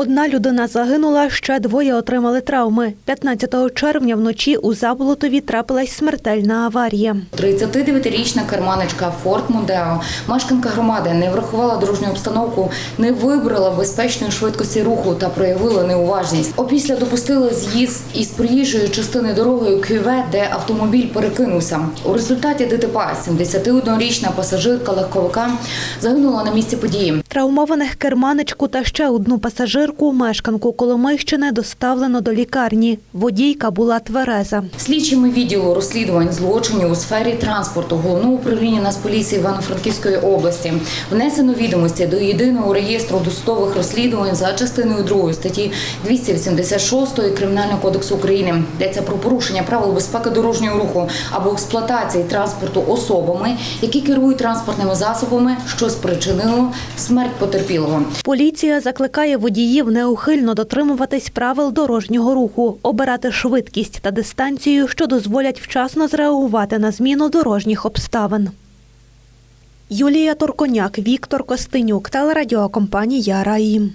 Одна людина загинула, ще двоє отримали травми. 15 червня вночі у Заболотові трапилась смертельна аварія. 39-річна керманичка Форт Мондео, мешканка громади, не врахувала дорожню обстановку, не вибрала безпечної швидкості руху та проявила неуважність. Опісля допустила з'їзд із проїжджої частини дорогою кюве, де автомобіль перекинувся. У результаті ДТП 71-річна пасажирка легковика загинула на місці події. Травмованих керманичку та ще одну пасажирку, мешканку Коломийщини, доставлено до лікарні. Водійка була твереза. Слідчими відділу розслідувань злочинів у сфері транспорту головного управління Нацполіції Івано-Франківської області внесено відомості до єдиного реєстру досудових розслідувань за частиною 2 статті 286 Кримінального кодексу України. Йдеться про порушення правил безпеки дорожнього руху або експлуатації транспорту особами, які керують транспортними засобами, що спричинило смерть потерпілого. Поліція закликає водіїв неухильно дотримуватись правил дорожнього руху, обирати швидкість та дистанцію, що дозволять вчасно зреагувати на зміну дорожніх обставин. Юлія Торконяк, Віктор Костенюк, телерадіокомпанія Раїм.